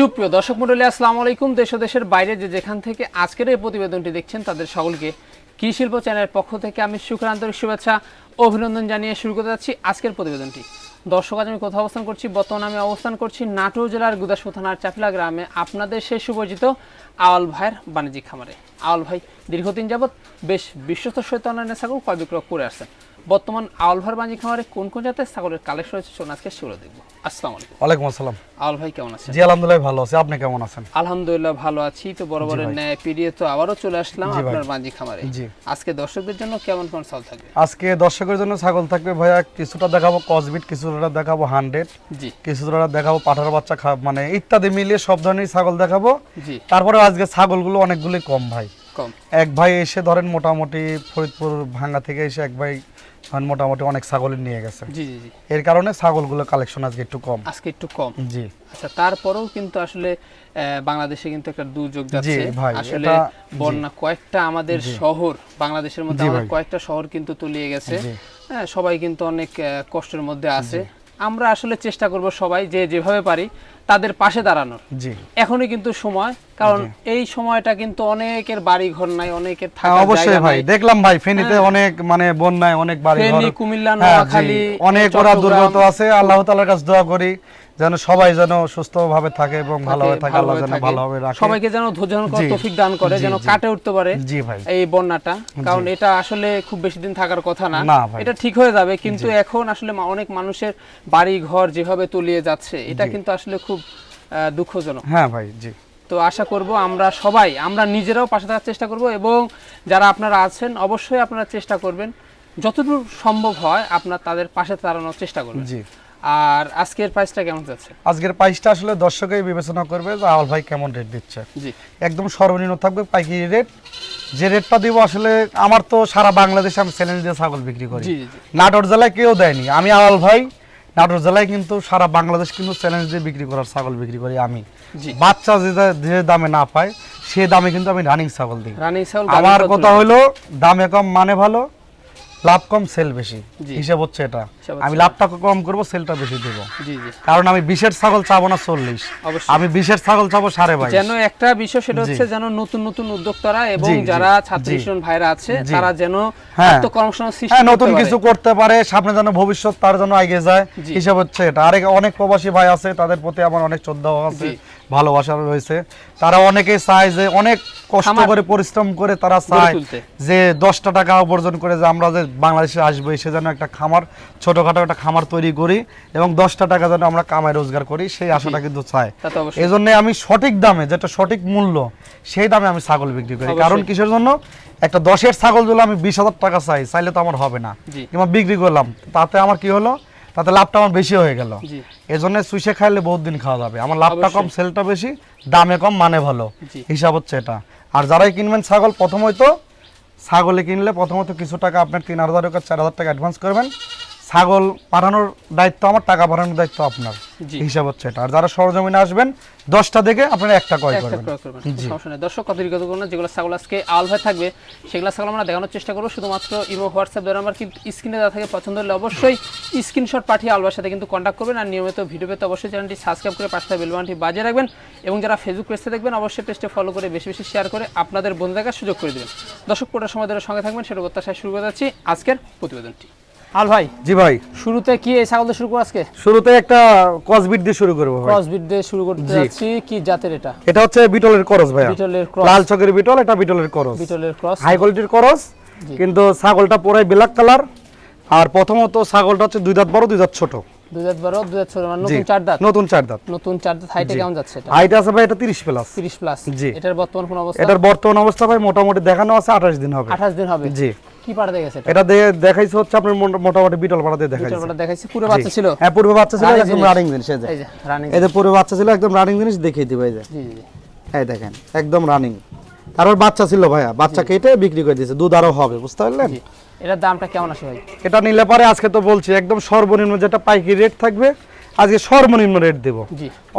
সুপ্রিয় দর্শক মন্ডলী আসসালামু আলাইকুম। দেশ দেশের বাইরে যে যেখান থেকে আজকের এই প্রতিবেদনটি দেখছেন, তাদের সকলকে কৃষি শিল্প চ্যানেলের পক্ষ থেকে আমি শুক্র আন্তরিক শুভেচ্ছা, অভিনন্দন জানিয়ে শুরু করতে যাচ্ছি আজকের প্রতিবেদনটি। দর্শক, আজ আমি কোথাও অবস্থান করছি? বর্তমানে আমি অবস্থান করছি নাটোর জেলার গুদাসপুর থানার চাপিলা গ্রামে আপনাদের সেই সুপরিচিত আওয়াল ভাইয়ের বাণিজ্যিক খামারে। আওয়াল ভাই, দীর্ঘদিন যাবৎ বেশ বিশ্বস্ত সহিত অনলাইনে ক্রয় বিক্রয় করে আসছেন। বর্তমান আলভার বাণিজ্যিক খামারে কোন কোন জাতের ছাগলের কালেকশন রয়েছে চলুন আজকে সেগুলো দেখব। আসসালামু আলাইকুম। ওয়ালাইকুম আসসালাম। আওয়াল ভাই কেমন আছেন? জি আলহামদুলিল্লাহ ভালো আছি। আপনি কেমন আছেন? আলহামদুলিল্লাহ ভালো আছি। তো বরাবরের ন্যায় পেরিয়ে তো আবারও চলে আসলাম আপনার মাঝি খামারে। জি। আজকে দর্শকদের জন্য কেমন কোন সাল থাকবে? আজকে দর্শকের জন্য ছাগল থাকবে ভাইয়া কিছুটা দেখাবো কসবিট কিছুটা দেখাবো হান্ড্রেড জি। কিছুটা দেখাবো পাঠার বাচ্চা মানে ইত্যাদি মিলিয়ে সব ধরনের ছাগল দেখাবো। জি। তারপরে আজকে ছাগলগুলো অনেকগুলোই কম ভাই। কম। এক ভাই এসে ধরেন মোটামুটি ফরিদপুর ভাঙ্গা থেকে এসে এক ভাই ধরেন মোটামুটি অনেক ছাগল নিয়ে গেছে। জি জি জি। এর কারণে ছাগলগুলো কালেকশন আজকে একটু কম। আজকে একটু কম। জি। আচ্ছা তারপরেও কিন্তু আসলে বাংলাদেশে কিন্তু একটা দুর্যোগ যাচ্ছে। আসলে বন্যা কয়েকটা আমাদের শহর বাংলাদেশের মধ্যে আমাদের কয়েকটা শহর কিন্তু তলিয়ে গেছে। হ্যাঁ সবাই কিন্তু অনেক কষ্টের মধ্যে আছে। আমরা আসলে চেষ্টা করব সবাই যে যেভাবে পারি তাদের পাশে দাঁড়ানোর। জি। এখনই কিন্তু সময় কারণ এই সময়টা কিন্তু অনেকের বাড়ি ঘর নাই অনেকের থাকা অবশ্যই ভাই। দেখলাম ভাই ফেনীতে অনেক মানে বন্যায় অনেক বাড়ি ঘর ফেনী, কুমিল্লা, হ্যাঁ, নোয়াখালী, অনেক ওরা দুর্গত আছে। আল্লাহ তাআলার কাছে দোয়া করি। যেন সবাই যেন সুস্থভাবে থাকে এবং ভালোভাবে থাকে আল্লাহ যেন ভালোভাবে রাখে। সবাইকে যেন ধৈর্য তৌফিক দান করে যেন কাটে উঠতে পারে জি ভাই। এই বন্যাটা। কারণ এটা আসলে খুব বেশি দিন থাকার কথা না। না এটা ঠিক হয়ে যাবে কিন্তু এখন আসলে অনেক মানুষের বাড়ি ঘর যেভাবে তলিয়ে যাচ্ছে এটা কিন্তু আসলে খুব দুঃখজনক। হ্যাঁ ভাই জি। তো আশা করব আমরা সবাই আমরা নিজেরাও পাশে থাকার চেষ্টা করব এবং যারা আপনারা আছেন অবশ্যই আপনারা চেষ্টা করবেন। যতদূর সম্ভব হয় আপনার তাদের পাশে দাঁড়ানোর চেষ্টা করবেন। জি। আর আজকের প্রাইসটা কেমন যাচ্ছে? আজকের প্রাইসটা আসলে দর্শকই বিবেচনা করবে যে আওয়াল ভাই কেমন রেট দিচ্ছে। জি। একদম সর্বনিম্ন থাকবে পাইকারি রেট যে রেটটা দিব আসলে আমার তো সারা বাংলাদেশে আমি চ্যালেঞ্জ দিয়ে ছাগল বিক্রি করি। নাটোর জেলায় কেউ দেয়নি। আমি আওয়াল ভাই নাটোর জেলায় কিন্তু সারা বাংলাদেশ কিন্তু চ্যালেঞ্জ দিয়ে বিক্রি করার ছাগল বিক্রি করি আমি। জি। বাচ্চা যে যে দামে না পায় সে দামে কিন্তু আমি রানিং ছাগল দিই। রানিং ছাগল আমার কথা হলো দামে কম মানে ভালো লাভ কম সেল বেশি। হিসাব হচ্ছে এটা। আমি লাভটা কম করব সেলটা বেশি দেব। জি জি। কারণ আমি বিশের ছাগল চাবো না চল্লিশ। আমি বিশের ছাগল চাবো সাড়ে বাইশ। যেন একটা বিষয় সেটা হচ্ছে যেন নতুন নতুন উদ্যোক্তারা এবং যারা ছাত্র জি। স্টুডেন্ট ভাইরা আছে। তারা যেন হ্যাঁ। আত্মকর্মসংস্থান সৃষ্টি হ্যাঁ নতুন কিছু করতে পারে সামনে যেন ভবিষ্যৎ তার জন্য এগিয়ে যায়। হিসাব হচ্ছে এটা। আরেক অনেক প্রবাসী ভাই আছে তাদের প্রতি আমার অনেক শ্রদ্ধা আছে। ভালোবাসা রয়েছে। তারা অনেকে চায় যে অনেক কষ্ট করে পরিশ্রম করে তারা চায় যে দশটা টাকা উপার্জন করে যে আমরা যে বাংলাদেশে আসব এসে যেন একটা খামার ছোটখাটো একটা খামার তৈরি করি এবং দশটা টাকা যেন আমরা কামাই রোজগার করি সেই আশাটা কিন্তু চায়। এই জন্য আমি সঠিক দামে যেটা সঠিক মূল্য সেই দামে আমি ছাগল বিক্রি করি। কারণ কিসের জন্য? একটা দশের ছাগল যদি আমি বিশ হাজার টাকা চাই চাইলে তো আমার হবে না। কিংবা বিক্রি করলাম তাতে আমার কি হলো? তাতে লাভটা আমার বেশি হয়ে গেল। এজন্য এই জন্য সুইসে খাইলে বহুত দিন খাওয়া যাবে। আমার লাভটা কম। সেলটা বেশি দামে কম মানে ভালো। হিসাব হচ্ছে এটা। আর যারাই কিনবেন ছাগল প্রথমত ছাগলে কিনলে প্রথমত কিছু টাকা আপনার তিন হাজার টাকা চার হাজার টাকা অ্যাডভান্স করবেন। ছাগল পাঠানোর দায়িত্ব আমার টাকা পাঠানোর দায়িত্ব আপনার। হিসাব হচ্ছে এটা। আর যারা সরজমিনে আসবেন দশটা দেখে আপনারা একটা ক্রয় একটা করবেন। সমস্যা নেই। দর্শক কত বিগত করুন যেগুলো ছাগল আজকে আল ভাই থাকবে সেগুলো ছাগল আমরা দেখানোর চেষ্টা করব। শুধুমাত্র ইমো হোয়াটসঅ্যাপ দ্বারা নাম্বার কিন্তু স্ক্রিনে দেওয়া থাকে পছন্দ হলে অবশ্যই স্ক্রিনশট পাঠিয়ে আলবার সাথে কিন্তু কন্ট্যাক্ট করবেন। আর নিয়মিত ভিডিও পেতে অবশ্যই চ্যানেলটি সাবস্ক্রাইব করে পাশে বেলবানটি বাজিয়ে রাখবেন। এবং যারা ফেসবুক পেজে দেখবেন অবশ্যই পেজটি ফলো করে বেশি বেশি শেয়ার করে আপনাদের বন্ধু দেখার সুযোগ করে দেবেন। দর্শক পুরোটা সময় ধরে সঙ্গে থাকবেন সেটা প্রত্যাশায় শুরু করে যাচ্ছি আজকের প্রতিবেদনটি। আল ভাই জি ভাই। শুরুতে কি এই ছাগল শুরু করব আজকে? শুরুতে একটা দিয়ে শুরু করব ভাই। ক্রস বিট দিয়ে শুরু করতে যাচ্ছি। কি জাতের এটা? এটা হচ্ছে বিটলের করস ভাইয়া। বিটলের ক্রস। লাল চকের বিটল এটা বিটলের করস। বিটলের ক্রস। হাই কোয়ালিটির করস। কিন্তু ছাগলটা ব্ল্যাক কালার আর প্রথমত ছাগলটা হচ্ছে দুই দাঁত বড় দুই দাঁত ছোট। দুই দাঁত বারো দুই দাঁত ছোট মানে নতুন চার দাঁত। নতুন চার দাঁত। নতুন চার দাঁত। হাইটে কেমন যাচ্ছে এটা? হাইট আছে ভাই এটা তিরিশ প্লাস তিরিশ প্লাস জি। এটার বর্তমান কোন অবস্থা? এটার বর্তমান অবস্থা ভাই মোটামুটি দেখানো আছে আঠাশ দিন হবে। আঠাশ দিন হবে। জি। কি দেখেছে এটা? দেখাইছে হচ্ছে আপনার মোটামুটি বিটল দেখাইছে। পাড়া দেখাইছে পুরো বাচ্চা ছিল। হ্যাঁ পূর্বে বাচ্চা ছিল একদম রানিং জিনিস এই যে। রানিং এই যে পূর্বে বাচ্চা ছিল একদম রানিং জিনিস দেখিয়ে দিব এই যে। জি জি জি। এই দেখেন একদম রানিং তারপর বাচ্চা ছিল ভাইয়া বাচ্চা কেটে বিক্রি করে দিয়েছে দুধ আরও হবে বুঝতে পারলেন? এটার দামটা কেমন আসে ভাই? এটা নিলে পরে আজকে তো বলছি একদম সর্বনিম্ন যেটা পাইকারি রেট থাকবে আজকে সর্বনিম্ন রেট দেব।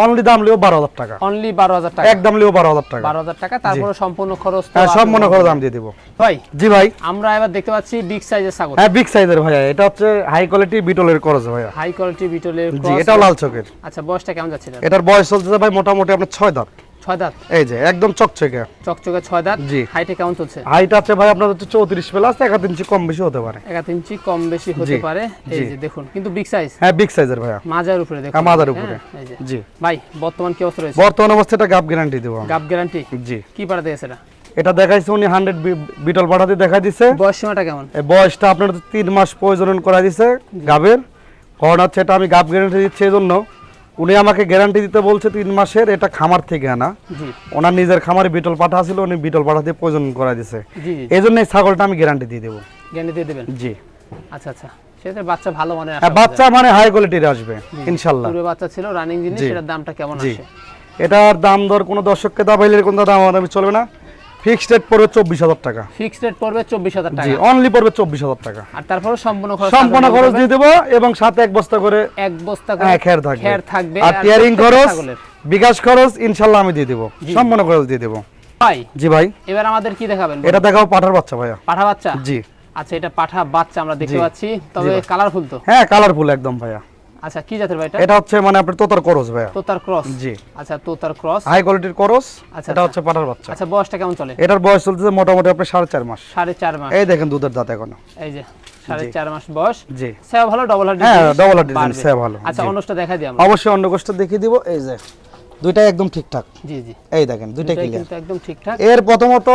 অনলি দাম লিও বারো হাজার টাকা। অনলি বারো হাজার টাকা। একদম লিও বারো হাজার টাকা। বারো হাজার টাকা তারপরে সম্পূর্ণ খরচ হ্যাঁ সম্পূর্ণ খরচ আমি দাম দিয়ে দেবো। ভাই জি ভাই। আমরা এবার দেখতে পাচ্ছি বিগ সাইজের ছাগল। হ্যাঁ বিগ সাইজের ভাইয়া। এটা হচ্ছে হাই কোয়ালিটি বিটলের খরচ ভাইয়া। হাই কোয়ালিটি বিটলের জি এটা এটাও লাল চকের আচ্ছা বয়সটা কেমন যাচ্ছে এটার? এটার বয়স চলতেছে ভাই মোটামুটি আপনার ছয় দাঁত। ছয় দাঁত। এই যে একদম চকচকে। চকচকে ছয় দাঁত জি। হাইটে কেমন চলছে? হাইট আছে ভাই আপনার হচ্ছে চৌত্রিশ প্লাস ইঞ্চি কম বেশি হতে পারে। ইঞ্চি কম বেশি হতে পারে। এই যে দেখুন কিন্তু বিগ সাইজ হ্যাঁ বিগ সাইজের ভাইয়া। মাজার উপরে দেখুন। হ্যাঁ, মাজার উপরে। জি। ভাই বর্তমান কি অবস্থা রয়েছে? বর্তমান অবস্থাটা গাপ গ্যারান্টি দেবো। গাব গ্যারান্টি জি। কি দিয়েছে এটা? এটা দেখাইছে উনি হান্ড্রেড বিটল পাঠাতে দেখাই দিছে। বয়স সীমাটা কেমন? বয়সটা আপনার তিন মাস প্রয়োজন করা দিছে গাবের কারণ হচ্ছে এটা আমি গাব গ্যারান্টি দিচ্ছি এই জন্য। উনি আমাকে গ্যারান্টি দিতে বলছে তিন মাসের এটা খামার থেকে আনা। ওনার নিজের খামারে বিটল পাঠা ছিল উনি বিটল পাঠা দিয়ে প্রয়োজন করা দিছে। এই জন্য এই ছাগলটা আমি গ্যারান্টি দিয়ে দেবো। গ্যারান্টি দিয়ে দেবেন? জি। আচ্ছা আচ্ছা। সেটা বাচ্চা ভালো মনে বাচ্চা মানে হাই কোয়ালিটির আসবে ইনশাল্লাহ। পুরো বাচ্চা ছিল রানিং জিনিস সেটার দামটা কেমন আসে? এটার দাম দর কোনো দর্শককে দাবাইলে কোনো দাম আমাদের চলবে না। ফিক্সড রেট পড়বে চব্বিশ হাজার টাকা। ফিক্সড রেট পড়বে চব্বিশ হাজার জি অনলি পড়বে চব্বিশ হাজার টাকা। আর তারপরে সম্পূর্ণ খরচ সম্পূর্ণ খরচ দিয়ে দেবো এবং সাথে এক বস্তা করে এক বস্তা করে হ্যাঁ খের থাকবে। খের থাকবে আর টিয়ারিং খরচ বিকাশ খরচ ইনশাল্লাহ আমি দিয়ে দেবো। সম্পূর্ণ খরচ দিয়ে দেবো। ভাই জি ভাই। এবার আমাদের কি দেখাবেন এটা দেখাও পাঠার বাচ্চা ভাইয়া। পাঠা বাচ্চা? জি। আচ্ছা এটা পাঠা বাচ্চা আমরা দেখতে পাচ্ছি। তবে কালারফুল তো? হ্যাঁ কালারফুল একদম ভাইয়া। আচ্ছা কি জাতের ভাই এটা? এটা হচ্ছে মানে আপনার তোতার করস ভাইয়া। তোতার ক্রস? জি। আচ্ছা তোতার ক্রস। হাই কোয়ালিটির করস আচ্ছা, এটা আচ্ছা। হচ্ছে পাঠার বাচ্চা। আচ্ছা বয়সটা কেমন চলে? এটার বয়স চলতেছে মোটামুটি আপনার সাড়ে চার মাস। সাড়ে চার মাস। এই দেখেন দুধের দাঁত এখনও। এই যে সাড়ে। চার মাস বয়স। জি। সেবা ভালো ডবল হার্ড হ্যাঁ, জিনিস, সেবা ভালো, আচ্ছা অন্যটা দেখা দিই আমরা। অবশ্যই অন্য দেখিয়ে দিব। এই যে দুইটাই একদম ঠিকঠাক। জি জি। এই দেখেন দুইটাই ক্লিয়ার একদম ঠিকঠাক। এর প্রথমত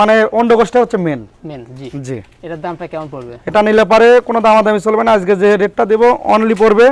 মানে অন্য হচ্ছে মেন মেন জি। জি। এটার দামটা কেমন পড়বে? এটা নিলে পারে কোনো দামাদামি চলবে না। আজকে যে রেটটা দেবো অনলি পড়বে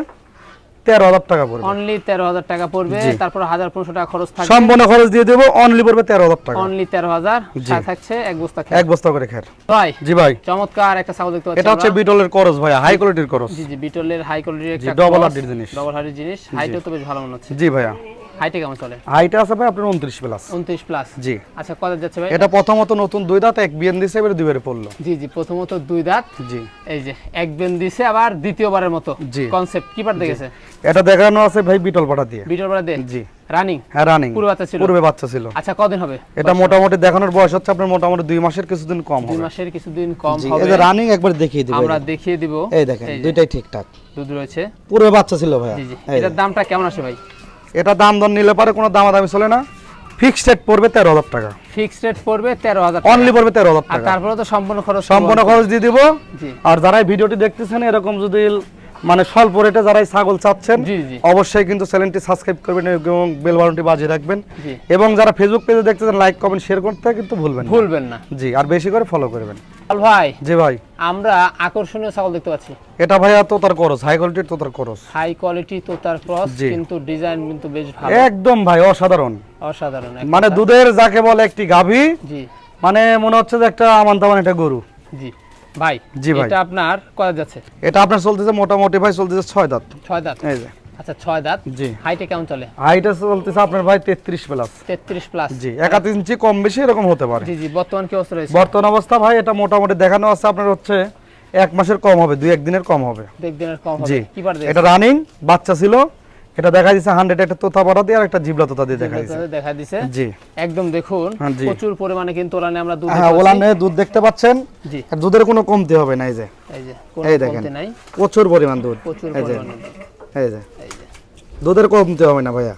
তেরো হাজার টাকা পড়বে। অনলি তেরো হাজার টাকা পড়বে তারপর হাজার পনেরোশো টাকা খরচ থাকবে। সম্পূর্ণ খরচ দিয়ে দেবো অনলি পড়বে তেরো হাজার টাকা। অনলি তেরো হাজার থাকছে এক বস্তা এক বস্তা করে খের। ভাই জি ভাই। চমৎকার একটা ছাগল দেখতে এটা হচ্ছে বিটলের করস ভাইয়া হাই কোয়ালিটির করস জি জি বিটলের হাই কোয়ালিটির একটা double হাড্ডির জিনিস। ডবল হার্ডের জিনিস। হাইটও তো বেশ ভালো মনে হচ্ছে। জি ভাইয়া। হাইটে কেমন চলে? হাইটা আছে ভাই আপনার উনত্রিশ প্লাস উনত্রিশ প্লাস জি। আচ্ছা কত যাচ্ছে ভাই? এটা প্রথমত নতুন দুই দাঁত এক বিয়ান দিছে এবারে দুইবারে পড়ল। জি জি প্রথমত দুই দাঁত জি। এই যে এক বেন দিছে আবার দ্বিতীয়বারের মতো জি। কনসেপ্ট কি পার দেখেছে? এটা দেখানো আছে ভাই বিটল পাটা দিয়ে। বিটল পাড়া দে জি। রানিং হ্যাঁ রানিং পূর্বে বাচ্চা ছিল? পূর্বে বাচ্চা ছিল। আচ্ছা কদিন হবে? এটা মোটামুটি দেখানোর বয়স হচ্ছে আপনার মোটামুটি দুই মাসের কিছুদিন কম দুই মাসের কিছুদিন কম হবে। রানিং একবার দেখিয়ে দিব আমরা দেখিয়ে দিব। এই দেখেন দুইটাই ঠিকঠাক। দুধ রয়েছে। পূর্বে বাচ্চা ছিল জি জি। এটার দামটা কেমন আসে ভাই। এটা দাম দর নিলে পারে কোনো দামাদামি চলে না। ফিক্সড রেট পড়বে তেরো হাজার টাকা। ফিক্সড রেট পড়বে তেরো হাজার অনলি পড়বে তেরো হাজার আর টাকা। তারপরে তো সম্পূর্ণ খরচ সম্পূর্ণ খরচ দিয়ে দিব। জি। আর যারা ভিডিওটি দেখতেছেন এরকম যদি মানে স্বল্প রেটে যারা ছাগল চাচ্ছেন অবশ্যই কিন্তু চ্যানেলটি সাবস্ক্রাইব করবেন এবং বেল বাটনটি বাজিয়ে রাখবেন। এবং যারা ফেসবুক পেজে দেখতেছেন লাইক কমেন্ট শেয়ার করতে কিন্তু ভুলবেন না। ভুলবেন না। জি আর বেশি করে ফলো করবেন। ভাই জি ভাই। আমরা আকর্ষণীয় ছাগল দেখতে পাচ্ছি। এটা ভাইয়া তো তার করস হাই কোয়ালিটির তো তার করস। হাই কোয়ালিটি তোতার ক্রস কিন্তু ডিজাইন কিন্তু বেশ ভালো। একদম ভাই অসাধারণ। অসাধারণ মানে দুধের যাকে বলে একটি গাভী জি। মানে মনে হচ্ছে যে একটা আমান তামান একটা গরু। জি। ভাই জি ভাই। এটা আপনার কত যাচ্ছে? এটা আপনার চলতেছে মোটামুটি ভাই চলতেছে ছয় দাঁত। ছয় দাঁত। এই যে। আচ্ছা ছয় দাঁত। জি। হাইটে কেমন চলে? হাইটা চলতেছে আপনার ভাই তেত্রিশ প্লাস তেত্রিশ প্লাস জি ইঞ্চি কম বেশি এরকম হতে পারে। জি জি বর্তমান কি অবস্থা রয়েছে? বর্তমান অবস্থা ভাই এটা মোটামুটি দেখানো আছে আপনার হচ্ছে এক মাসের কম হবে দুই কম হবে। দিনের কম হবে। কি পার এটা রানিং বাচ্চা ছিল এটা দেখা দিচ্ছে হান্ড্রেড একটা তোতা পাড়া দিয়ে আর একটা জিবলা তোতা দিয়ে দেখা দিচ্ছে দেখা দিছে। জি। একদম দেখুন হ্যাঁ, প্রচুর পরিমাণে কিন্তু ওলানে আমরা দুধ হ্যাঁ ওলানে দুধ দেখতে পাচ্ছেন। জি। আর দুধের কোনো কমতি হবে না এই যে। এই যে এই দেখেন। প্রচুর পরিমাণ দুধ। প্রচুর পরিমাণে এই যে। দুধের কমতি হবে না ভাইয়া।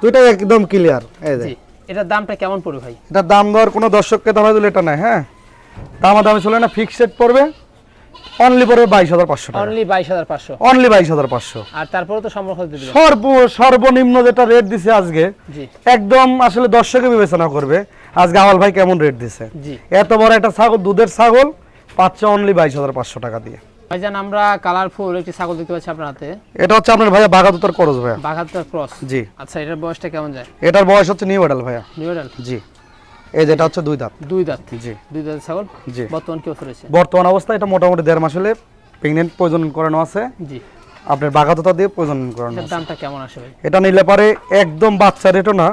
দুইটাই একদম ক্লিয়ার এই যে। এটার দামটা কেমন পড়বে ভাই? এটার দাম দর কোনো দর্শককে দামে দিলে এটা নাই হ্যাঁ? দামা দামি চলে না ফিক্সড পড়বে। অনলি পড়বে বাইশ হাজার পাঁচশো টাকা। অনলি বাইশ হাজার পাঁচশো। অনলি বাইশ হাজার পাঁচশো। আর তারপরে তো সর্ব সর্বনিম্ন যেটা রেট দিছে আজকে একদম আসলে দর্শকে বিবেচনা করবে আজকে আওয়াল ভাই কেমন রেট দিছে। এত বড় একটা ছাগল দুধের ছাগল পাচ্ছে অনলি বাইশ হাজার পাঁচশো টাকা দিয়ে। ভাইজান আমরা কালারফুল একটি ছাগল দেখতে পাচ্ছি আপনার হাতে। এটা হচ্ছে আপনার ভাইয়া বাগাদুতার করজ ভাইয়া। বাঘাত্তর ক্রস? জি। আচ্ছা এটার বয়সটা কেমন যায়? এটার বয়স হচ্ছে নিউ এডাল ভাইয়া। নিউ এডাল জি। এই যেটা হচ্ছে দুই দাঁত। দুই দাঁত। জি। দুই দাঁত ছাগল? জি। বর্তমান কি বর্তমান অবস্থা এটা মোটামুটি দেড় মাস হলে প্রেগনেন্ট প্রজনন করানো আছে। জি। আপনার বাগাততা দিয়ে প্রজনন করানো দামটা কেমন আসে ভাই? এটা নিলে পারে একদম বাচ্চা রেটও না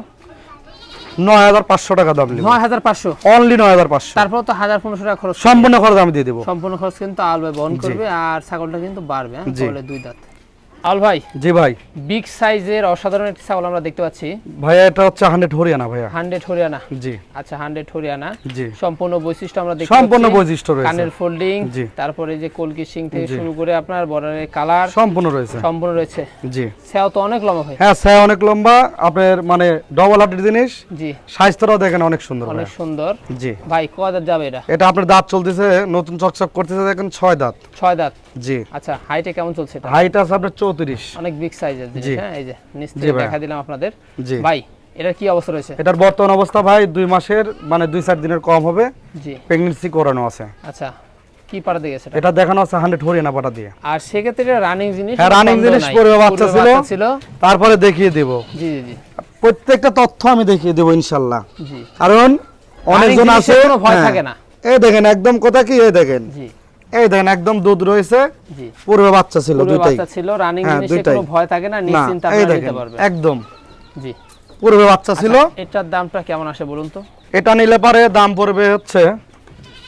নয় হাজার পাঁচশো টাকা দাম নিব। নয় হাজার পাঁচশো? অনলি নয় হাজার পাঁচশো। তারপর তো হাজার পনেরোশো টাকা খরচ সম্পূর্ণ খরচ আমি দিয়ে দেবো। সম্পূর্ণ খরচ কিন্তু আলবে বহন করবে আর ছাগলটা কিন্তু বাড়বে হ্যাঁ? দুই দাঁত। আল ভাই জি ভাই। বিগ সাইজের অসাধারণ একটি ছাগল আমরা দেখতে পাচ্ছি। ভাইয়া এটা হচ্ছে হান্ড্রেড হরিয়ানা ভাইয়া। হান্ড্রেড হরিয়ানা? জি। আচ্ছা হান্ড্রেড হরিয়ানা। জি। সম্পূর্ণ বৈশিষ্ট্য আমরা দেখতে সম্পূর্ণ বৈশিষ্ট্য রয়েছে। কানের ফোল্ডিং জি। তারপরে যে কলকি সিং থেকে শুরু করে আপনার বর্ডারের কালার সম্পূর্ণ রয়েছে। সম্পূর্ণ রয়েছে। জি। সেও তো অনেক লম্বা ভাই। হ্যাঁ স্যার অনেক লম্বা। আপনার মানে ডবল হার্টের জিনিস। জি। স্বাস্থ্যটাও দেখেন অনেক সুন্দর অনেক সুন্দর। জি। ভাই কদার যাবে এটা? এটা আপনার দাঁত চলতেছে নতুন চকচক করতেছে দেখেন ছয় দাঁত। ছয় দাঁত। জি। আচ্ছা হাইটে কেমন চলছে এটা? হাইট আছে আপনার অনেক বিগ সাইজের জিনিস। হ্যাঁ এই যে নিচ থেকে দেখা দিলাম আপনাদের। জি। ভাই এটার কি অবস্থা রয়েছে? এটার বর্তমান অবস্থা ভাই দুই মাসের মানে দুই চার দিনের কম হবে। জি। প্রেগনেন্সি করানো আছে। আচ্ছা কি গেছে এটা? দেখানো আছে হান্ড্রেড হরিয়ানা পাটা দিয়ে। আর সেক্ষেত্রে রানিং জিনিস হ্যাঁ, সন্দেহ জিনিস। পূর্বে বাচ্চা ছিল। ছিল। তারপরে দেখিয়ে দেব। জি জি জি। প্রত্যেকটা তথ্য আমি দেখিয়ে দেবো ইনশাল্লাহ। জি। কারণ অনেকজন আছে কোনো ভয় হ্যাঁ। থাকে না। এই দেখেন একদম কথা কি এই দেখেন। জি। এই দেখেন একদম দুধ রয়েছে। পূর্বে বাচ্চা ছিল দুইটাই। বাচ্চা ছিল রানিং হ্যাঁ, জিনিসে কোনো ভয় থাকে না না নিশ্চিন্তে এই নিতে পারবেন। একদম। জি। পূর্বে বাচ্চা ছিল। এটার দামটা কেমন আসে বলুন তো? এটা নিলে পারে দাম পড়বে হচ্ছে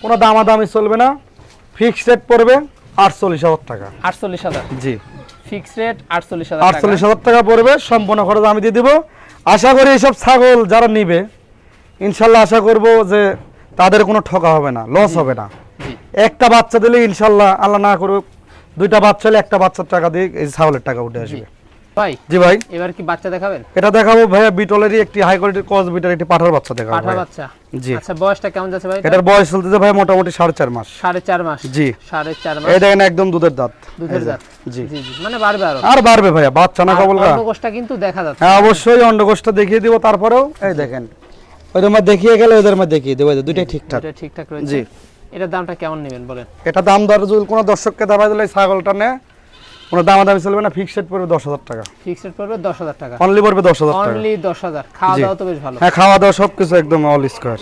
কোনো দামাদামি চলবে না। ফিক্সড রেট পড়বে আটচল্লিশ হাজার টাকা। আটচল্লিশ হাজার? জি। রেট আটচল্লিশ হাজার আটচল্লিশ হাজার টাকা পড়বে সম্পূর্ণ খরচ আমি দিয়ে দিব। আশা করি এইসব ছাগল যারা নিবে ইনশাল্লাহ আশা করব যে তাদের কোনো ঠকা হবে না লস হবে না। একটা বাচ্চা দিলে ইনশাল্লাহ আল্লাহ না করুক দুইটা বাচ্চা হলে একটা বাচ্চার টাকা দিয়ে এই ছাগলের টাকা উঠে আসবে। ভাই জি ভাই। এবার কি বাচ্চা দেখাবেন? এটা দেখাবো ভাইয়া বিটলেরই একটি হাই কোয়ালিটির কস বিটার একটি পাঠার বাচ্চা দেখাবো পাঠা বাচ্চা? জি। আচ্ছা বয়সটা কেমন যাচ্ছে ভাই? এটার বয়স চলতেছে ভাই মোটামুটি সাড়ে চার মাস। সাড়ে চার মাস? জি। সাড়ে চার মাস? এই দেখেন একদম দুধের দাঁত। দুধের দাঁত? জি। জি জি। মানে বাড়বে আরও। আর বাড়বে ভাইয়া বাচ্চা না কবল অন্ডকোষটা কিন্তু দেখা যাচ্ছে। হ্যাঁ অবশ্যই অন্ডকোষটা দেখিয়ে দিব তারপরেও। এই দেখেন। ওদের মধ্যে দেখিয়ে গেলে ওদের মধ্যে দেখিয়ে দেবো। দুইটাই ঠিকঠাক। ঠিকঠাক রয়েছে। জি। এটার দামটা কেমন নেবেন বলেন? এটা দাম দর যদি কোনো দর্শককে দাবাই দিলে ছাগলটা নে কোনো দামাদামি চলবে না ফিক্সড পড়বে দশ হাজার টাকা। ফিক্সড পড়বে দশ হাজার টাকা। অনলি পড়বে দশ হাজার টাকা। অনলি দশ হাজার। খাওয়া দাওয়া তো বেশ ভালো। হ্যাঁ খাওয়া দাওয়া সব কিছু একদম অল স্কোয়ার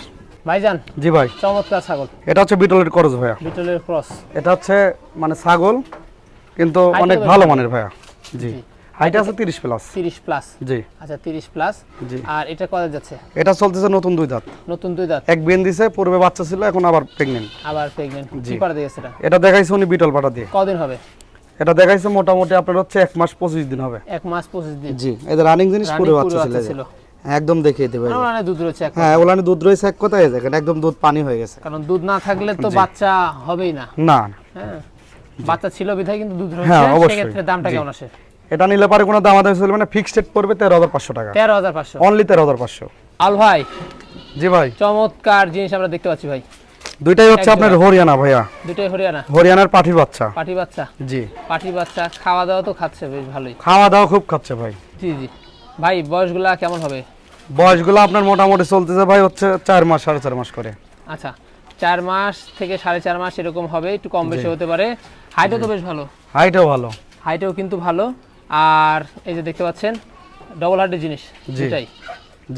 ভাইজান? জি ভাই। চমৎকার ছাগল। এটা হচ্ছে বিটলের করজ ভাইয়া। বিটলের ক্রস এটা হচ্ছে মানে ছাগল কিন্তু অনেক ভালো। মানের ভাইয়া। জি। হাইট আছে তিরিশ প্লাস তিরিশ প্লাস জি। আচ্ছা তিরিশ প্লাস জি। আর এটা কত যাচ্ছে? এটা চলতেছে নতুন দুই দাঁত। নতুন দুই দাঁত। এক বেন দিছে পূর্বে বাচ্চা ছিল এখন আবার প্রেগনেন্ট আবার। কি পারে দিয়েছে এটা? এটা দেখাইছে উনি বিটল পাটা দিয়ে। কদিন হবে? এটা দেখাইছে মোটামুটি আপনার হচ্ছে এক মাস পঁচিশ দিন হবে। এক মাস পঁচিশ দিন। জি এদের রানিং জিনিস রানিং পুরো পুরো বাচ্চা ছিল একদম দেখিয়ে দেবে ওখানে দুধ রয়েছে এক হ্যাঁ ওলানে দুধ রয়েছে এক কথায় দেখেন একদম দুধ পানি হয়ে গেছে। কারণ দুধ না থাকলে তো বাচ্চা হবেই না। না হ্যাঁ। বাচ্চা ছিল বিধায় কিন্তু দুধ হ্যাঁ, রয়েছে সেক্ষেত্রে দামটা কেমন আসে? এটা নিলে পারে কোনো দামাদামি চলবে না ফিক্সড রেট পড়বে তেরো হাজার পাঁচশো টাকা। তেরো হাজার পাঁচশো। অনলি তেরো হাজার পাঁচশো। আল ভাই। জি ভাই। চমৎকার জিনিস আমরা দেখতে পাচ্ছি ভাই। দুইটাই হচ্ছে আপনার হরিয়ানা ভাইয়া। দুটোই হরিয়ানা। হরিয়ানার পাঠির বাচ্চা। পাটি বাচ্চা। জি। পাটি বাচ্চা খাওয়া দাওয়া তো খাচ্ছে বেশ ভালোই। খাওয়া দাওয়া খুব খাচ্ছে ভাই। জি জি। ভাই বয়সগুলা কেমন হবে? বয়সগুলো আপনার মোটামুটি চলতেছে ভাই হচ্ছে চার মাস সাড়ে চার মাস করে। আচ্ছা চার মাস থেকে সাড়ে চার মাস এরকম হবে একটু কম বেশি হতে পারে। হাইটও তো বেশ ভালো। হাইটও ভালো। হাইটও কিন্তু ভালো। আর এই যে দেখতে পাচ্ছেন ডবল হার্ডের জিনিস জি। দুটাই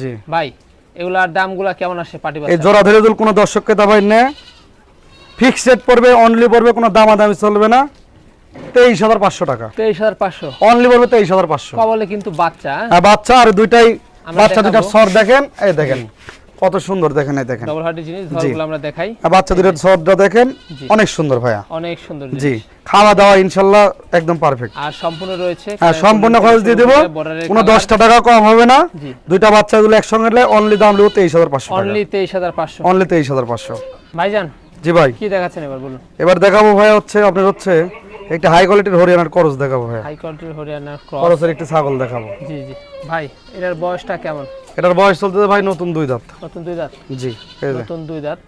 জি। ভাই এগুলার দামগুলা কেমন আসে পাটি এই জোড়া ধরে যদি কোনো দর্শককে দাবাই নে ফিক্সড রেট পড়বে অনলি পড়বে কোনো দামাদামি চলবে না তেইশ হাজার পাঁচশো টাকা। তেইশ হাজার পাঁচশো। অনলি পড়বে তেইশ হাজার পাঁচশো। কিন্তু বাচ্চা। হ্যাঁ বাচ্চা আর দুইটাই বাচ্চা দুইটার সর দেখেন এই দেখেন। কত সুন্দর দেখেন দেখেন। ডবল হার্ডের জিনিস ধরগুলো আমরা দেখাই। আর বাচ্চা দেখেন। অনেক সুন্দর ভাইয়া। অনেক সুন্দর জি খাওয়া দাওয়া ইনশাল্লাহ একদম পারফেক্ট আর সম্পূর্ণ রয়েছে হ্যাঁ সম্পূর্ণ খরচ দিয়ে দেবো। কোনো দশটা টাকা কম হবে না। দুইটা বাচ্চা গুলো একসঙ্গে নিলে অনলি দাম তেইশ হাজার পাঁচশো অনলি তেইশ হাজার পাঁচশো। অনলি তেইশ হাজার পাঁচশো। ভাইজান জি ভাই। কি দেখাচ্ছেন এবার বলুন। এবার দেখাবো ভাই হচ্ছে আপনার হচ্ছে একটা হাই কোয়ালিটির হরিয়ানার করস দেখাবো ভাই হাই কোয়ালিটির হরিয়ানার ক্রস। করসের একটি ছাগল দেখাবো। জি জি। ভাই এটার বয়সটা কেমন? এটার বয়স চলতেছে ভাই নতুন দুই দাঁত। নতুন দুই দাঁত? জি এই যে। নতুন দুই দাঁত।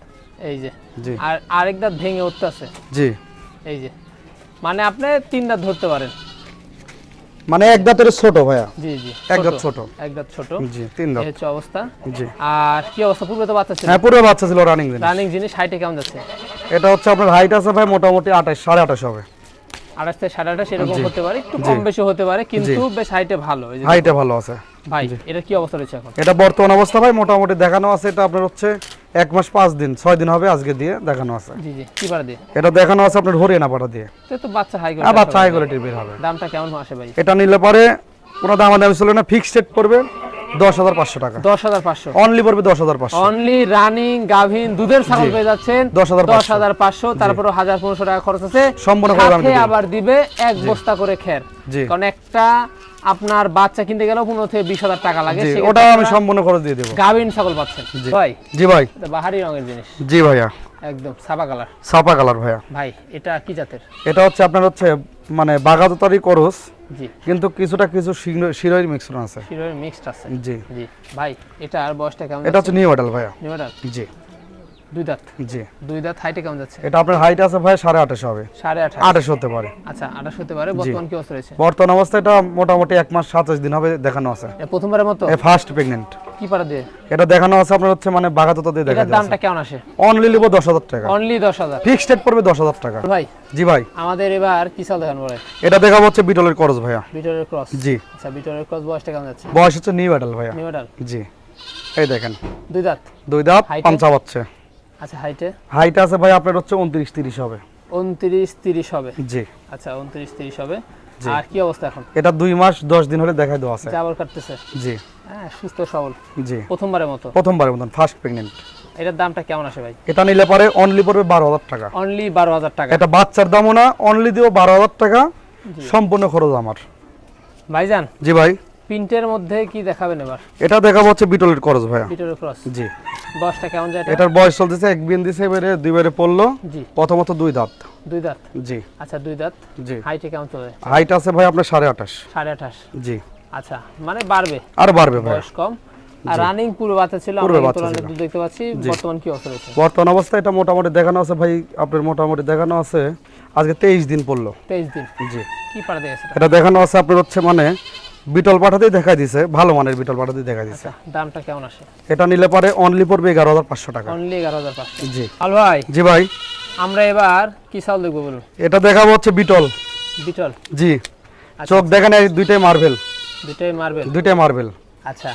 এই যে। জি। আর আরেক দাঁত ভেঙে উঠতে আছে জি। এই যে। মানে আপনি তিন দাঁত ধরতে পারেন। মানে এক দাঁতের ছোট ভাইয়া। জি জি। এক দাঁত ছোট। এক দাঁত ছোট। জি তিন দাঁত। এই হচ্ছে অবস্থা। জি। আর কি অবস্থা? পূর্বে তো বাচ্চা ছিল। হ্যাঁ পুরো বাচ্চা ছিল রানিং দিন রানিং জিনিস হাইটে কেমন যাচ্ছে? এটা হচ্ছে আপনার হাইট আছে ভাই মোটামুটি আঠাশ সাড়ে আঠাশ হবে। আঠাশ থেকে সাড়ে আঠাশ এরকম হতে পারে একটু কম বেশি হতে পারে কিন্তু বেশ হাইটে ভালো হাইটে ভালো আছে। ভাই এটা কি অবস্থা রয়েছে এখন? এটা বর্তমান অবস্থা ভাই মোটামুটি দেখানো আছে এটা আপনার হচ্ছে এক মাস পাঁচ দিন ছয় দিন হবে আজকে দিয়ে দেখানো আছে। জি জি কি পাড়া দিয়ে? এটা দেখানো আছে আপনার হরিয়ানা পাটা দিয়ে। তো বাচ্চা হাই আর বাচ্চা হাই কোয়ালিটির বের হবে। দামটা কেমন আসে ভাই? এটা নিলে পরে কোনো দাম দামি চলে না ফিক্সড পড়বে। দশ হাজার পাঁচশো টাকা। দশ হাজার পাঁচশো। অনলি পড়বে দশ হাজার পাঁচশো। অনলি রানিং গাভিন দুধের ছাগল পেয়ে যাচ্ছেন। 10,500 দশ হাজার পাঁচশো তারপরে হাজার পনেরোশো টাকা খরচ আছে। সম্পূর্ণ। আবার দিবে। এক বস্তা করে খের। কারণ একটা আপনার বাচ্চা কিনতে গেলেও পনেরো থেকে বিশ হাজার টাকা লাগে। ওটা আমি সম্পূর্ণ খরচ দিয়ে দেবো। গাভিন ছাগল পাচ্ছেন। ভাই। জি ভাই। বাহারি রঙের জিনিস। জি ভাইয়া। একদম সাপা কালার। সাপা কালার ভাইয়া। ভাই এটা কি জাতের? এটা হচ্ছে আপনার হচ্ছে মানে বাগাততারি করস জি। কিন্তু কিছুটা কিছু শিরোয়ের মিশ্রণ আছে। শিরোয়ের মিক্সড আছে। জি। জি। ভাই এটা আর বয়সটা কেমন এটা হচ্ছে নিউ মডেল ভাইয়া। যাচ্ছে জি। দুই দাঁত? জি। দুই দাঁত হাইটে কেমন যাচ্ছে? এটা আপনার হাইট আছে ভাই সাড়ে আঠাশ হবে। সাড়ে আঠাশ। আঠাশ হতে পারে। আচ্ছা আঠাশ হতে পারে। বর্তমান কি অবস্থা রয়েছে? বর্তমান অবস্থায় এটা মোটামুটি এক মাস সাতাশ দিন হবে দেখানো আছে। প্রথমবারের মতো? এ ফার্স্ট প্রেগনেন্ট কি পারা দিয়ে? এটা দেখানো আছে আপনার হচ্ছে মানে বাগাততা দিয়ে দামটা কেমন আসে? অনলি লিবো দশ হাজার টাকা। অনলি দশ হাজার। ফিক্সড রেট পড়বে দশ হাজার টাকা। ভাই জি ভাই। আমাদের এবার কি চাল দেখানো পরে এটা দেখাবো হচ্ছে বিটলের করস ভাইয়া। বিটরের ক্রস? জি। আচ্ছা বিটরের ক্রস বয়সটা কেমন যাচ্ছে? বয়স হচ্ছে নিউ ভাইয়া। নিউ জি। এই দেখেন। দুই দাঁত? দুই দাঁত? পাঞ্চা পাচ্ছে আচ্ছা হাইটে হাইট আছে ভাই আপনার হচ্ছে উনত্রিশ তিরিশ হবে। উনত্রিশ তিরিশ হবে? জি। আচ্ছা উনত্রিশ তিরিশ হবে। আর কি অবস্থা এখন? এটা দুই মাস দশ দিন হলে দেখাই দেওয়া আছে। জাবর কাটতেছে? জি। হ্যাঁ সুস্থ সবল। জি। প্রথমবারের মতো? প্রথমবারের মতন ফার্স্ট প্রেগনেন্ট এটার দামটা কেমন আসে ভাই? এটা নিলে পরে অনলি পড়বে বারো হাজার টাকা। অনলি বারো হাজার টাকা? এটা বাচ্চার দামও না অনলি বারো হাজার টাকা। সম্পূর্ণ খরচ আমার। ভাইজান? জি ভাই। প্রিন্টের মধ্যে কি দেখাবেন এবার? এটা দেখাবো হচ্ছে বিটলের খরচ ভাইয়া। বিটরের ক্রস জি। বয়সটা কেমন যায় এটার বয়স চলতেছে এক বিন দিছে এবারে দুইবারে পড়ল। জি। প্রথমত দুই দাঁত। দুই দাঁত? জি। আচ্ছা দুই দাঁত। জি। হাইটে কেমন চলে? হাইট আছে ভাই আপনার সাড়ে আঠাশ। সাড়ে আঠাশ? জি। আচ্ছা মানে বাড়বে। আর বাড়বে ভাই বয়স কম। আর রানিং পুরো বাচ্চা ছিল আমরা দুধ দেখতে পাচ্ছি। বর্তমান কি অবস্থা রয়েছে? বর্তমান অবস্থায় এটা মোটামুটি দেখানো আছে ভাই আপনার মোটামুটি দেখানো আছে। আজকে তেইশ দিন পড়ল। তেইশ দিন। জি। কি এটা দেখানো আছে আপনার হচ্ছে মানে বিটল পাঠাতেই দেখা দিছে ভালো মানের বিটল পাঠাতেই দেখা দিছে। আচ্ছা দামটা কেমন আসে? এটা নিলে পরে অনলি পড়বে এগারো হাজার পাঁচশো টাকা। অনলি এগারো হাজার পাঁচশো। জি। আল ভাই জি ভাই। আমরা এবার কি চাল দেখব বলুন? এটা দেখাবো হচ্ছে বিটল। বিটল? জি। আচ্ছা, চোখ দেখেন এই দুইটাই মার্বেল দুইটাই মার্বেল দুইটাই মার্বেল আচ্ছা।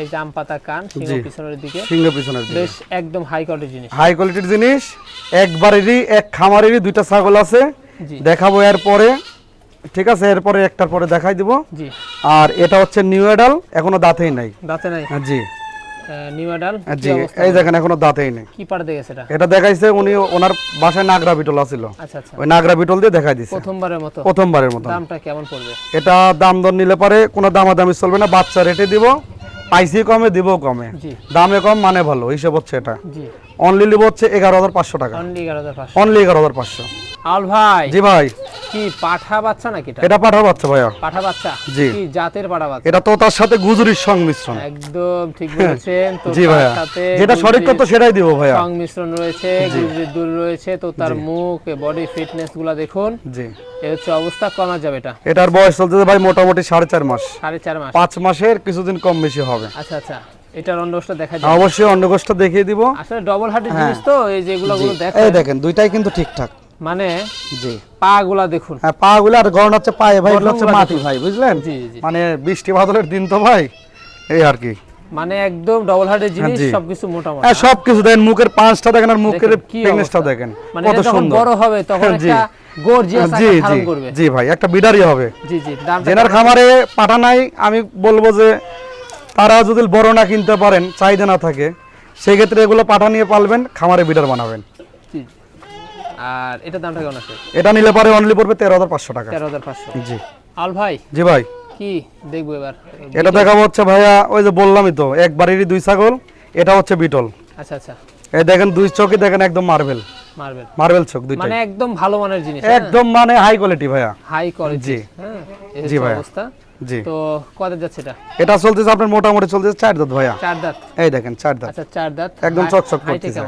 এই জাম পাতা কান সিংহ পিছনের দিকে। সিংহ পিছনের দিকে। বেশ একদম হাই কোয়ালিটি জিনিস। হাই কোয়ালিটির জিনিস একবারেরই এক খামারেরই দুইটা ছাগল আছে। জি। দেখাবো এর পরে ঠিক আছে এরপরে একটার পরে দেখাই দিব। জি। আর এটা হচ্ছে নিউ এডাল এখনও দাঁতেই নাই। দাঁতে নাই। হ্যাঁ, জি। নিউ হ্যাঁ, জি। এই দেখেন এখনও দাঁতেই নেই। কি পাড়া দিয়ে গেছে এটা? এটা দেখাইছে উনি ওনার বাসায় নাগরা বিটল আছিল। আচ্ছা আচ্ছা। ওই নাগরা বিটল দিয়ে দেখাই দিছে। প্রথমবারের মতো। প্রথমবারের মতন দামটা কেমন পড়বে? এটা দাম দর নিলে পারে কোনো দামাদামি চলবে না বাচ্চা রেটে দিব পাইসি কমে দিব কমে। জি। দামে কম মানে ভালো হিসেব হচ্ছে এটা। জি। অনলি লিব হচ্ছে এগারো হাজার পাঁচশো টাকা। অনলি এগারো হাজার পাঁচশো। অনলি এগারো হাজার পাঁচশো। আল ভাই জি ভাই। কি পাঠা বাচ্চা নাকি এটা? আচ্ছা ভাইয়া। পাঠা বাচ্চা? জি। কি জাতের পাঠা বাচ্চা? এটা তো তার সাথে গুজুরির সংমিশ্রণ। একদম ঠিক বলেছেন তো জি ভাইয়া। যেটা সঠিক সেটাই দিব ভাইয়া। সংমিশ্রণ রয়েছে গুজরির দুল রয়েছে তো তার মুখ বডি ফিটনেসগুলা দেখুন। জি। এ হচ্ছে অবস্থা কমা যাবে এটা? এটার বয়স চলতেছে ভাই মোটামুটি সাড়ে চার মাস। সাড়ে চার মাস। পাঁচ মাসের কিছুদিন কম বেশি হবে। আচ্ছা আচ্ছা। এটার অন্ডকোষটা দেখা যায়। অবশ্যই দেখিয়ে দিব। আসলে ডবল হার্টের জিনিস তো এই যেগুলো গুলো হ্যাঁ। এই দেখেন দেখেন দুইটাই কিন্তু ঠিকঠাক। মানে জি। পা গুলা দেখুন। হ্যাঁ পা গুলো আর গরম হচ্ছে পায়ে ভাই এগুলো হচ্ছে মাটি ভাই বুঝলেন? মানে বৃষ্টি বাদলের দিন তো ভাই এই আর কি। মানে একদম ডবল হার্টের জিনিস সবকিছু মোটামুটি। হ্যাঁ সব কিছু দেখেন মুখের পাঁচটা দেখেন আর মুখের দেখেন। দেখেন মানে কত সুন্দর। বড় হবে তখন একটা গর্জিয়াস জি আকার ধারণ করবে। জি ভাই একটা বিডারই হবে। জি জি জেনার খামারে পাঠা নাই আমি বলব যে তারা যদি বড় না কিনতে পারেন চাহিদা না থাকে সেক্ষেত্রে এগুলো পাঠা নিয়ে পালবেন খামারে বিডার বানাবেন। আর এটা দামটা কেমন আছে? এটা নিলে পরে অনলি পড়বে তেরো হাজার পাঁচশো টাকা। তেরো হাজার পাঁচশো। জি। আল ভাই? জি ভাই। কি দেখব এবার? এটা দেখাবো হচ্ছে ভাইয়া ওই যে বললামই তো একবারেরই দুই ছাগল এটা হচ্ছে বিটল। আচ্ছা আচ্ছা। এই দেখেন দুই চোখই দেখেন একদম মার্বেল। মার্বেল। মার্বেল চোখ দুইটাই। মানে একদম ভালো মানের জিনিস একদম মানে হাই কোয়ালিটি ভাইয়া। হাই কোয়ালিটি জি। হ্যাঁ জি। অবস্থা। তো কত যাচ্ছে এটা? এটা চলতেছে আপনার মোটামুটি চলতেছে চার দাঁত ভাইয়া। চার দাঁত? এই দেখেন চার দাঁত। আচ্ছা চার দাঁত। একদম চকচক করতেছে।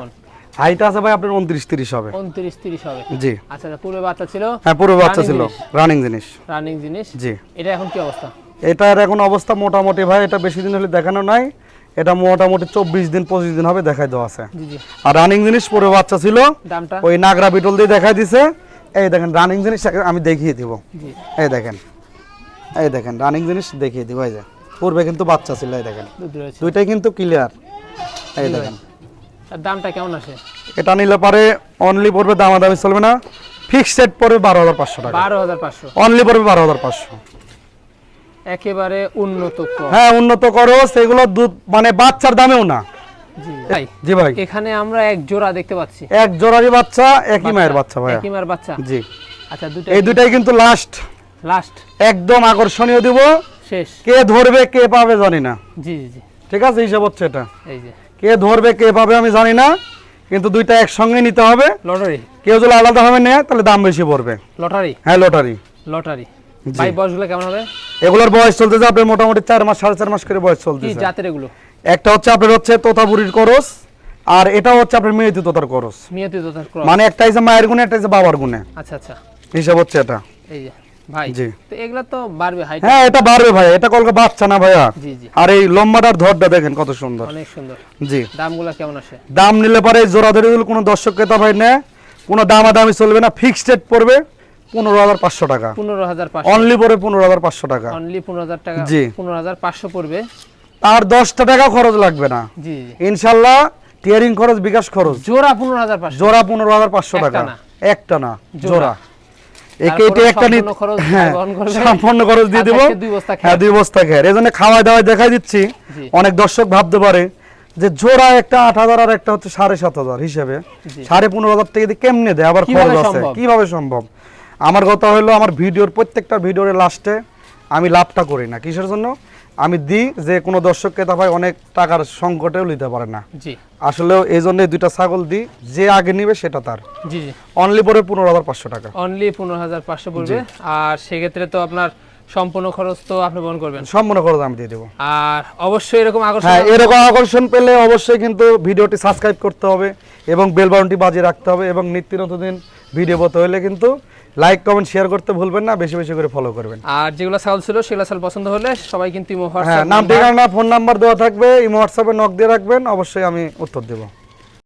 হাইট আছে ভাই আপনার উনত্রিশ তিরিশ হবে। জি। আচ্ছা আচ্ছা, বাচ্চা ছিল? হ্যাঁ পুরো বাচ্চা ছিল। রানিং জিনিস। রানিং জিনিস? জি। এটা এখন কি অবস্থা? এটার এখন অবস্থা মোটামুটি ভাই এটা বেশি দিন হলে দেখানো নাই। এটা মোটামুটি চব্বিশ দিন পঁচিশ দিন হবে দেখাই দেওয়া আছে। আর রানিং জিনিস পুরো বাচ্চা ছিল। ওই নাগরা বিটল দিয়ে দেখাই দিছে। এই দেখেন রানিং জিনিস আমি দেখিয়ে দিব। এই দেখেন। এই দেখেন রানিং জিনিস দেখিয়ে দিব এই যে পূর্বে কিন্তু বাচ্চা ছিল এই দেখেন। দুইটাই কিন্তু ক্লিয়ার এই দেখেন। দামটা কেমন আসে? এটা নিলে পারে অনলি পড়বে দামাদামি চলবে না। ফিক্সড পড়বে বারো হাজার পাঁচশো টাকা। বারো হাজার পাঁচশো। অনলি পড়বে বারো হাজার পাঁচশো। একেবারে উন্নত হ্যাঁ উন্নত করো সেগুলো দুধ মানে বাচ্চার দামেও না। জি ভাই। এখানে আমরা এক জোড়া দেখতে পাচ্ছি। এক জোড়ারি বাচ্চা একই মায়ের বাচ্চা ভাইয়া। একই মায়ের বাচ্চা? জি। আচ্ছা দুটো এই দুটাই কিন্তু লাস্ট লাস্ট একদম আকর্ষণীয় দিব। শেষ। কে ধরবে কে পাবে জানি না। জি জি ঠিক আছে হিসাব হচ্ছে এটা। এই যে। কে ধরবে কে পাবে আমি জানি না কিন্তু দুইটা একসঙ্গে নিতে হবে। লটারি কেউ যদি আলাদা ভাবে নেয় তাহলে দাম বেশি পড়বে। লটারি হ্যাঁ লটারি লটারি ভাই বয়সগুলো কেমন হবে? এগুলোর বয়স চলতেছে আপনার মোটামুটি চার মাস সাড়ে চার মাস করে বয়স কি জাতের এগুলো? একটা হচ্ছে আপনার হচ্ছে তোতাপুরির করস আর এটা হচ্ছে আপনার মেয়েতি তোতার করস। মিয়াতি দোতার ক্রস। মানে একটা হচ্ছে মায়ের গুণে একটা হচ্ছে বাবার গুণে। আচ্ছা আচ্ছা। হিসাব হচ্ছে এটা। এই যে। ভাই জি। তো এগুলা তো বাড়বে হাইট হ্যাঁ এটা বাড়বে ভাই এটা কলকা বাচ্চা না ভাইয়া। জি জি। আর এই লম্বাটার ধরটা দেখেন কত সুন্দর। অনেক সুন্দর। জি। দামগুলো কেমন আসে? দাম নিলে পরে জোড়া ধরে কোনো দর্শক ক্রেতা ভাই নেয় কোনো দামাদামি চলবে না ফিক্সড রেট পড়বে পনেরো হাজার পাঁচশো টাকা। পনেরো হাজার অনলি পড়বে পনেরো হাজার পাঁচশো টাকা। অনলি পনেরো হাজার টাকা জি। পনেরো হাজার পাঁচশো পড়বে। আর দশটা টাকা খরচ লাগবে না। জি ইনশাল্লাহ টিয়ারিং খরচ বিকাশ খরচ। জোড়া পনেরো হাজার জোড়া পনেরো হাজার পাঁচশো টাকা। একটা না জোড়া। এটা একটা সম্পূর্ণ খরচ হ্যাঁ, দিয়ে দিব। হ্যাঁ দুই বস্তা খের এই জন্য খাওয়া দাওয়া দেখাই দিচ্ছি। অনেক দর্শক ভাবতে পারে যে জোড়া একটা আট হাজার আর একটা হচ্ছে সাড়ে সাত হাজার হিসেবে। সাড়ে পনেরো হাজার থেকে কেমনে দেয়? আবার কীভাবে খরচ আছে? সম্ভব? কীভাবে সম্ভব? আমার কথা হলো আমার ভিডিওর প্রত্যেকটা ভিডিওর লাস্টে আমি লাভটা করি না। কিসের জন্য? আমি দিই যে কোনো দর্শক ক্রেতা ভাই অনেক টাকার সংকটেও নিতে পারে না। জি। আসলেও এই জন্য দুইটা ছাগল দিই যে আগে নিবে সেটা তার। জি জি। অনলি পরে পনেরো হাজার পাঁচশো টাকা। অনলি পনেরো হাজার পাঁচশো পড়বে। আর সেক্ষেত্রে তো আপনার সম্পূর্ণ খরচ তো আপনি বহন করবেন। সম্পূর্ণ খরচ আমি দিয়ে দেবো। আর অবশ্যই এরকম আকর্ষণ হ্যাঁ এরকম আকর্ষণ পেলে অবশ্যই কিন্তু ভিডিওটি সাবস্ক্রাইব করতে হবে এবং বেল বাটনটি বাজিয়ে রাখতে হবে এবং নিত্য নতুন ভিডিও পথ হলে কিন্তু লাইক কমেন্ট শেয়ার করতে ভুলবেন না বেশি বেশি করে ফলো করবেন। আর যেগুলো সাল ছিল সেগুলো সাল পছন্দ হলে সবাই কিন্তু ইমো হ্যাঁ হোয়াটসঅ্যাপ নাম ঠিকানা ফোন নাম্বার দেওয়া থাকবে ইমো হোয়াটসঅ্যাপে নক দিয়ে রাখবেন অবশ্যই আমি উত্তর দেবো।